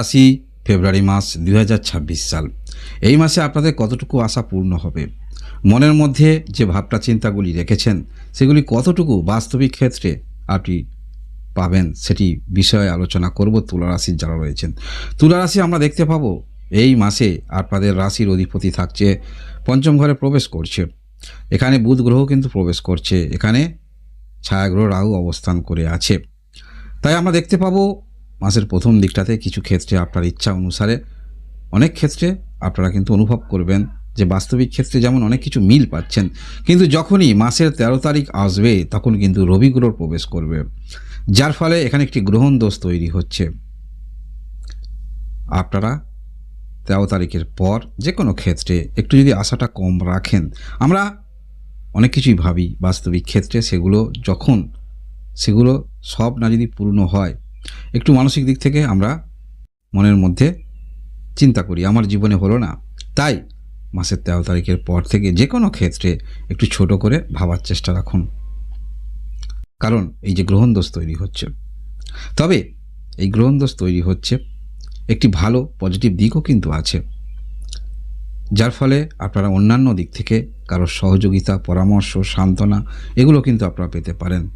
রাশি ফেব্রুয়ারি মাস দু হাজার ছাব্বিশ সাল। এই মাসে আপনাদের কতটুকু আশা পূর্ণ হবে? মনের মধ্যে যে ভাবনা চিন্তাগুলি রেখেছেন, সেগুলি কতটুকু বাস্তবিক ক্ষেত্রে আপনি পাবেন সেটি বিষয়ে আলোচনা করব তুলা রাশির যারা রয়েছেন। তুলা রাশি আমরা দেখতে পাবো, এই মাসে আপনাদের রাশির অধিপতি থাকছে, পঞ্চম ঘরে প্রবেশ করছে। এখানে বুধ গ্রহ কিন্তু প্রবেশ করছে, এখানে ছায়াগ্রহ রাহু অবস্থান করে আছে। তাই আমরা দেখতে পাবো মাসের প্রথম দিকটাতে কিছু ক্ষেত্রে আপনার ইচ্ছা অনুসারে, অনেক ক্ষেত্রে আপনারা কিন্তু অনুভব করবেন যে বাস্তবিক ক্ষেত্রে যেমন অনেক কিছু মিল পাচ্ছেন, কিন্তু যখনই মাসের তেরো তারিখ আসবে তখন কিন্তু রবি গ্রহ প্রবেশ করবে, যার ফলে এখানে একটি গ্রহণ দোষ তৈরি হচ্ছে। আপনারা তেরো তারিখের পর যে কোনো ক্ষেত্রে একটু যদি আশাটা কম রাখেন, আমরা অনেক কিছুই ভাবি বাস্তবিক ক্ষেত্রে, সেগুলো যখন, সেগুলো সব না যদি পূর্ণ হয় একটু মানসিক দিক থেকে আমরা মনের মধ্যে চিন্তা করি, আমার জীবনে হলো না। তাই মাসের তেরো তারিখের পর থেকে যে কোনো ক্ষেত্রে একটু ছোট করে ভাবার চেষ্টা রাখুন। কারণ এই যে গ্রহণ দোষ তৈরি হচ্ছে। তবে এই গ্রহণ দোষ তৈরি হচ্ছে, একটি ভালো পজিটিভ দিকও কিন্তু আছে। যার ফলে আপনারা অন্যান্য দিক থেকে কারোর সহযোগিতা, পরামর্শ, সান্ত্বনা, এগুলো কিন্তু আপনারা পেতে পারেন।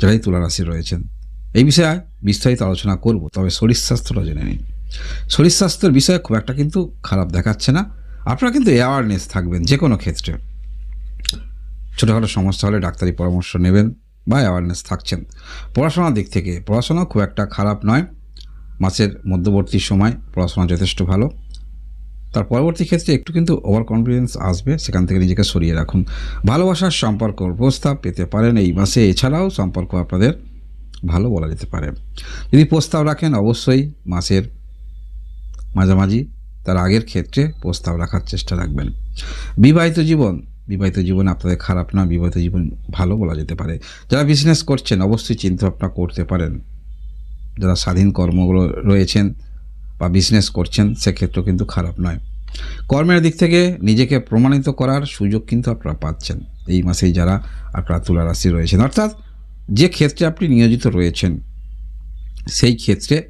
যারাই তুলারাশি রয়েছেন। এই বিষয়ে বিস্তারিত আলোচনা করব, তবে শরীর স্বাস্থ্যটা জেনে নিন শরীর স্বাস্থ্যের বিষয়ে খুব একটা কিন্তু খারাপ দেখাচ্ছে না। আপনারা কিন্তু অ্যাওয়ারনেস থাকবেন যে কোনো ক্ষেত্রে। ছোটোখাটো সমস্যা হলে ডাক্তারি পরামর্শ নেবেন বা অ্যাওয়ারনেস থাকছেন। পড়াশোনার দিক থেকে পড়াশোনা খুব একটা খারাপ নয়। মাসের মধ্যবর্তী সময় পড়াশোনা যথেষ্ট ভালো। তার পরবর্তী ক্ষেত্রে একটু কিন্তু ওভার কনফিডেন্স আসবে, সেখান থেকে নিজেকে সরিয়ে রাখুন। ভালোবাসার সম্পর্ক প্রস্তাব পেতে পারেন এই মাসে। এছাড়াও সম্পর্ক আপনাদের ভালো বলা যেতে পারে। যদি প্রস্তাব রাখেন, অবশ্যই মাসের মাঝামাঝি, তার আগের ক্ষেত্রে প্রস্তাব রাখার চেষ্টা রাখবেন। বিবাহিত জীবন বিবাহিত জীবন আপনাদের খারাপ না, বিবাহিত জীবন ভালো বলা যেতে পারে। যারা বিজনেস করছেন, অবশ্যই চিন্তা ভাবনা করতে পারেন। যারা স্বাধীন কর্মগুলো রয়েছেন বা বিজনেস করছেন, সেক্ষেত্রেও কিন্তু খারাপ নয়। কর্মের দিক থেকে নিজেকে প্রমাণিত করার সুযোগ কিন্তু আপনারা পাচ্ছেন। এই মাসেই যারা আপনারা তুলা রাশি রয়েছেন। অর্থাৎ যে ক্ষেত্রে আপনি নিয়োজিত রয়েছেন, সেই ক্ষেত্রে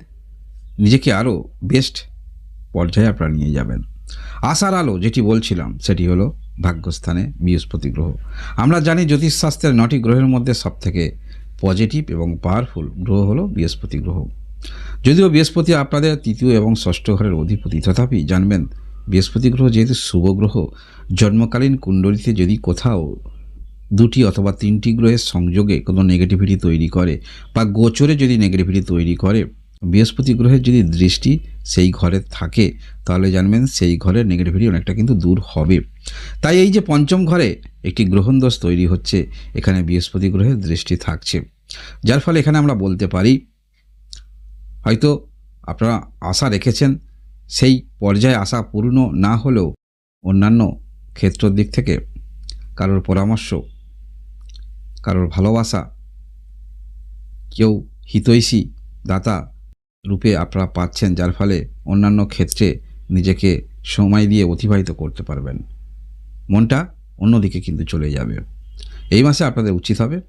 নিজেকে আরও বেস্ট পর্যায়ে আপনারা নিয়ে যাবেন। আশার আলো যেটি বলছিলাম, সেটি হলো ভাগ্যস্থানে বৃহস্পতি গ্রহ। আমরা জানি জ্যোতিষশাস্ত্রের নটি গ্রহের মধ্যে সবথেকে পজিটিভ এবং পাওয়ারফুল গ্রহ হলো বৃহস্পতি গ্রহ। যদিও বৃহস্পতি আপনাদের তৃতীয় এবং ষষ্ঠ ঘরের অধিপতি, তথাপি জানবেন বৃহস্পতি গ্রহ যেহেতু শুভ গ্রহ, জন্মকালীন কুণ্ডলিতে যদি কোথাও দুটি অথবা তিনটি গ্রহের সংযোগে কোনো নেগেটিভিটি তৈরি করে বা গোচরে যদি নেগেটিভিটি তৈরি করে, বৃহস্পতি গ্রহের যদি দৃষ্টি সেই ঘরে থাকে, তাহলে জানবেন সেই ঘরের নেগেটিভিটি অনেকটা কিন্তু দূর হবে। তাই এই যে পঞ্চম ঘরে একটি গ্রহণ দোষ তৈরি হচ্ছে, এখানে বৃহস্পতি গ্রহের দৃষ্টি থাকছে। যার ফলে এখানে আমরা বলতে পারি, হয়তো আপনারা আশা রেখেছেন, সেই পর্যায়ে আশা পূর্ণ না হলেও অন্যান্য ক্ষেত্রের দিক থেকে কারোর পরামর্শ কারোর ভালোবাসা, কেউ হিতৈষী দাতা রূপে আপনারা পাচ্ছেন, যার ফলে অন্যান্য ক্ষেত্রে নিজেকে সময় দিয়ে অতিবাহিত করতে পারবেন। মনটা অন্যদিকে কিন্তু চলে যাবে। এই মাসে আপনাদের উচিত হবে,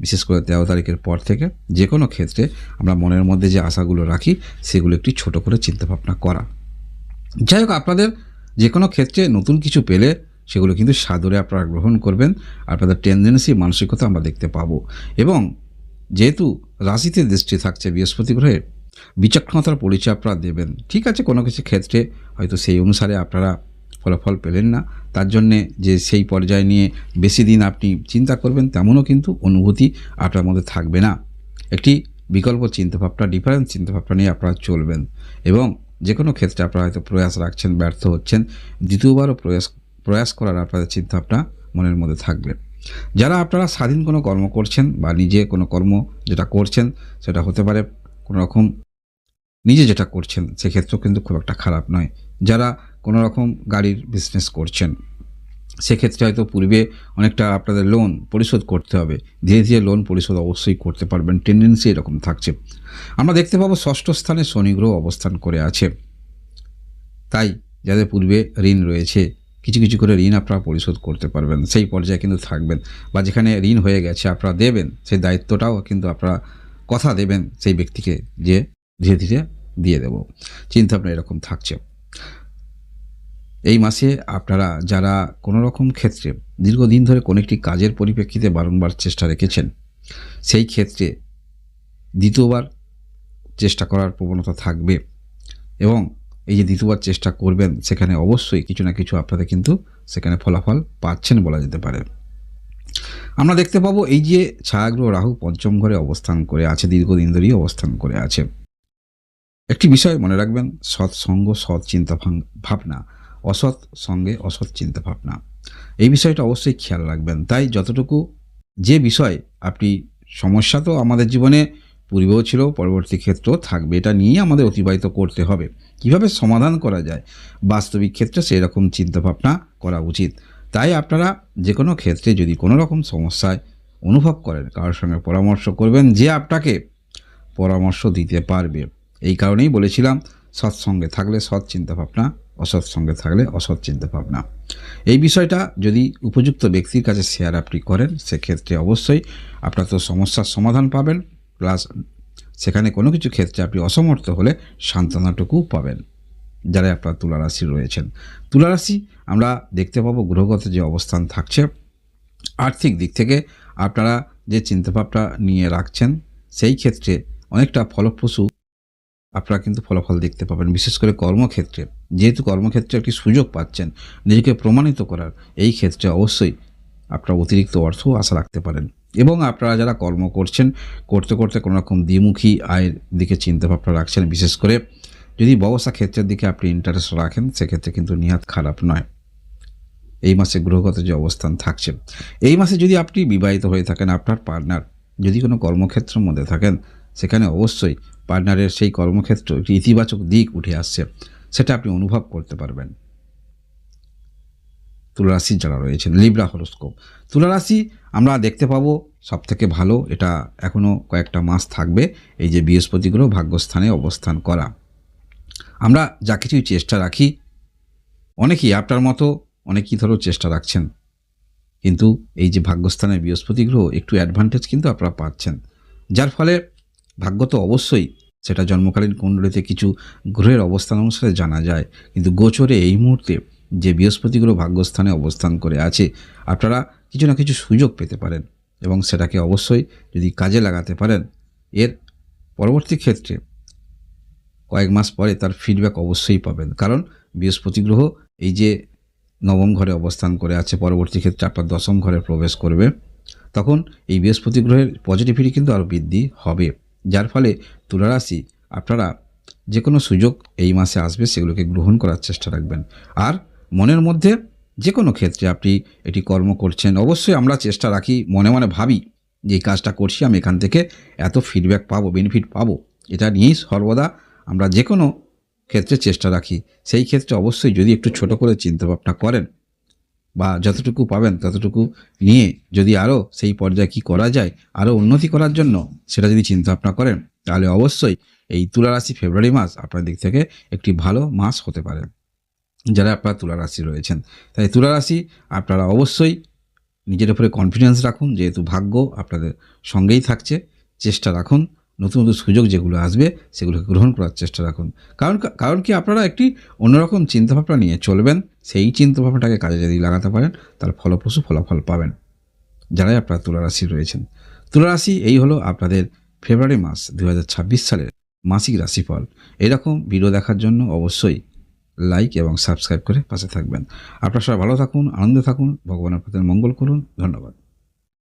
বিশেষ করে তেরো তারিখের পর থেকে যে কোনো ক্ষেত্রে আমরা মনের মধ্যে যে আশাগুলো রাখি, সেগুলো একটি ছোট করে চিন্তাভাবনা করা। যাই হোক, আপনাদের যে কোনো ক্ষেত্রে নতুন কিছু পেলে সেগুলো কিন্তু সাদরে আপনারা গ্রহণ করবেন, আপনাদের টেন্ডেন্সি মানসিকতা আমরা দেখতে পাবো। এবং যেহেতু রাশিতে দৃষ্টি থাকছে, বৃহস্পতি গ্রহে বিচক্ষণতার পরিচয় আপনারা দেবেন। ঠিক আছে, কোনো কিছু ক্ষেত্রে হয়তো সেই অনুসারে আপনারা ফলাফল পেলেন না। তার জন্যে যে সেই পর্যায়ে নিয়ে বেশি দিন আপনি চিন্তা করবেন, তেমনও কিন্তু অনুভূতি আপনার মধ্যে থাকবে না। একটি বিকল্প চিন্তাভাবনা ডিফারেন্স চিন্তাভাবনা নিয়ে আপনারা চলবেন। এবং যে কোনো ক্ষেত্রে আপনারা হয়তো প্রয়াস রাখছেন, ব্যর্থ হচ্ছেন, দ্বিতীয়বারও প্রয়াস প্রয়াস করার আপনাদের চিন্তাভাবনা মনের মধ্যে থাকবে। যারা আপনারা স্বাধীন কোনো কর্ম করছেন বা নিজে কোনো কর্ম যেটা করছেন, সেটা হতে পারে কোনো রকম নিজে যেটা করছেন, সেক্ষেত্রেও কিন্তু খুব একটা খারাপ নয়। যারা কোনো রকম গাড়ির বিজনেস করছেন, সেক্ষেত্রে হয়তো পূর্বে অনেকটা আপনাদের লোন পরিশোধ করতে হবে। ধীরে ধীরে লোন পরিশোধ অবশ্যই করতে পারবেন টেন্ডেন্সি এরকম থাকছে। আমরা দেখতে পাবো ষষ্ঠ স্থানে শনি গ্রহ অবস্থান করে আছে। তাই যাদের পূর্বে ঋণ রয়েছে কিছু কিছু করে ঋণ আপনারা পরিশোধ করতে পারবেন, সেই পর্যায়ে কিন্তু থাকবেন বা যেখানে ঋণ হয়ে গেছে আপনারা দেবেন, সেই দায়িত্বটাও কিন্তু আপনারা কথা দেবেন সেই ব্যক্তিকে যে ধীরে ধীরে দিয়ে দেব। চিন্তা ভাবনা এরকম থাকছে। এই মাসে আপনারা যারা কোনো রকম ক্ষেত্রে দীর্ঘদিন ধরে কোনো একটি কাজের পরিপ্রেক্ষিতে বারংবার চেষ্টা রেখেছেন, সেই ক্ষেত্রে দ্বিতীয়বার চেষ্টা করার প্রবণতা থাকবে এবং এই যে দ্বিতীয়বার চেষ্টা করবেন, সেখানে অবশ্যই কিছু না কিছু আপনাদের কিন্তু সেখানে ফলাফল পাচ্ছেন বলা যেতে পারে। আমরা দেখতে পাবো এই যে ছায়াগ্রহ রাহু পঞ্চম ঘরে অবস্থান করে আছে, দীর্ঘদিন ধরেই অবস্থান করে আছে। একটি বিষয় মনে রাখবেন সৎসঙ্গ সৎ চিন্তা ভাবনা, অসৎ সঙ্গে অসৎ চিন্তা ভাবনা। এই বিষয়টা অবশ্যই খেয়াল রাখবেন। তাই যতটুকু যে বিষয় আপনি সমস্যা তো আমাদের জীবনে পূর্বেও ছিল, পরবর্তী ক্ষেত্রেও থাকবে। এটা নিয়েই আমাদের অতিবাহিত করতে হবে। কীভাবে সমাধান করা যায়? বাস্তবিক ক্ষেত্রে সেই রকম চিন্তাভাবনা করা উচিত। তাই আপনারা যে কোনো ক্ষেত্রে যদি কোনো রকম সমস্যায় অনুভব করেন, কারোর সঙ্গে পরামর্শ করবেন যে আপনাকে পরামর্শ দিতে পারবে। এই কারণেই বলেছিলাম, সৎসঙ্গে থাকলে সৎ চিন্তাভাবনা অসৎ সঙ্গে থাকলে অসৎ চিন্তাভাবনা। এই বিষয়টা যদি উপযুক্ত ব্যক্তির কাছে শেয়ার আপনি করেন, সেক্ষেত্রে অবশ্যই আপনার তো সমস্যার সমাধান পাবেন। প্লাস সেখানে কোনো কিছু ক্ষেত্রে আপনি অসমর্থ হলে সান্ত্বনাটুকু পাবেন, যারা আপনার তুলারাশি রয়েছেন। তুলারাশি, আমরা দেখতে পাবো গ্রহগত যে অবস্থান থাকছে। আর্থিক দিক থেকে আপনারা যে চিন্তাভাবনা নিয়ে রাখছেন, সেই ক্ষেত্রে অনেকটা ফলপ্রসূ আপনারা কিন্তু ফলাফল দেখতে পাবেন, বিশেষ করে কর্মক্ষেত্রে। যেহেতু কর্মক্ষেত্রে একটি সুযোগ পাচ্ছেন, নিজেকে প্রমাণিত করার, এই ক্ষেত্রে অবশ্যই আপনারা অতিরিক্ত অর্থ আশা রাখতে পারেন। এবং আপনারা যারা কর্ম করছেন, করতে করতে কোনো রকম দ্বিমুখী আয়ের দিকে চিন্তাভাবনা রাখছেন, বিশেষ করে যদি ব্যবসা ক্ষেত্রের দিকে আপনি ইন্টারেস্ট রাখেন, সেক্ষেত্রে কিন্তু নিহাত খারাপ নয়। এই মাসে গ্রহগত যে অবস্থান থাকছে, এই মাসে যদি আপনি বিবাহিত হয়ে থাকেন, আপনার পার্টনার যদি কোনো কর্মক্ষেত্রের মধ্যে থাকেন, সেখানে অবশ্যই পার্টনারের সেই কর্মক্ষেত্র একটি ইতিবাচক দিক উঠে আসছে, সেটা আপনি অনুভব করতে পারবেন। তুলারাশি যারা রয়েছেন লিব্রা হরোস্কোপ তুলারাশি আমরা দেখতে পাবো সব থেকে ভালো, এটা এখনও কয়েকটা মাস থাকবে, এই যে বৃহস্পতি গ্রহ ভাগ্যস্থানে অবস্থান করা। আমরা যা কিছুই চেষ্টা রাখি, অনেকেই আপনার মতো অনেকেই ধরো চেষ্টা রাখছেন, কিন্তু এই যে ভাগ্যস্থানে বৃহস্পতি গ্রহ একটু অ্যাডভান্টেজ কিন্তু আপনারা পাচ্ছেন। যার ফলে ভাগ্য তো অবশ্যই, সেটা জন্মকালীন কুণ্ডলিতে কিছু গ্রহের অবস্থান অনুসারে জানা যায়, কিন্তু গোচরে এই মুহূর্তে যে বৃহস্পতি গ্রহ ভাগ্যস্থানে অবস্থান করে আছে, আপনারা কিছু না কিছু সুযোগ পেতে পারেন এবং সেটাকে অবশ্যই যদি কাজে লাগাতে পারেন, এর পরবর্তী ক্ষেত্রে কয়েক মাস পরে তার ফিডব্যাক অবশ্যই পাবেন। কারণ বৃহস্পতি গ্রহ এই যে নবম ঘরে অবস্থান করে আছে, পরবর্তী ক্ষেত্রে আপনার দশম ঘরে প্রবেশ করবে, তখন এই বৃহস্পতি গ্রহের পজিটিভিটি কিন্তু আরও বৃদ্ধি হবে। যার ফলে তুলারাশি, আপনারা যে কোনো সুযোগ এই মাসে আসবে, সেগুলোকে গ্রহণ করার চেষ্টা রাখবেন। আর মনের মধ্যে যে কোনো ক্ষেত্রে আপনি এটি কর্ম করছেন, অবশ্যই আমরা চেষ্টা রাখি, মনে মনে ভাবি যে এই কাজটা করছি, আমি এখান থেকে এত ফিডব্যাক পাবো বেনিফিট পাবো। এটা নিয়েই সর্বদা আমরা যে কোনো ক্ষেত্রে চেষ্টা রাখি। সেই ক্ষেত্রে অবশ্যই যদি একটু ছোট করে চিন্তাভাবনা করেন বা যতটুকু পাবেন ততটুকু নিয়ে যদি আরও সেই পর্যায়ে কী করা যায়, আরও উন্নতি করার জন্য সেটা যদি চিন্তাভাবনা করেন, তাহলে অবশ্যই এই তুলা রাশি ফেব্রুয়ারি মাস আপনার দিক থেকে একটি ভালো মাস হতে পারে। যারা আপনারা তুলা রাশি রয়েছেন। তাই তুলা রাশি আপনারা অবশ্যই নিজের উপরে কনফিডেন্স রাখুন, যেহেতু ভাগ্য আপনাদের সঙ্গেই থাকছে। চেষ্টা রাখুন, নতুন নতুন সুযোগ যেগুলো আসবে, সেগুলোকে গ্রহণ করার চেষ্টা রাখুন। কারণ কারণ কি আপনারা একটি অন্যরকম চিন্তাভাবনা নিয়ে চলবেন, সেই চিন্তাভাবনাটাকে কাজে যদি লাগাতে পারেন তার ফলপ্রসূ ফলাফল পাবেন। যারাই আপনারা তুলারাশি রয়েছেন। তুলারাশি এই হলো আপনাদের ফেব্রুয়ারি মাস দু হাজার ছাব্বিশ সালের মাসিক রাশিফল। এরকম ভিডিও দেখার জন্য অবশ্যই লাইক এবং সাবস্ক্রাইব করে পাশে থাকবেন। আপনারা সবাই ভালো থাকুন, আনন্দে থাকুন, ভগবানের প্রতি মঙ্গল করুন। ধন্যবাদ।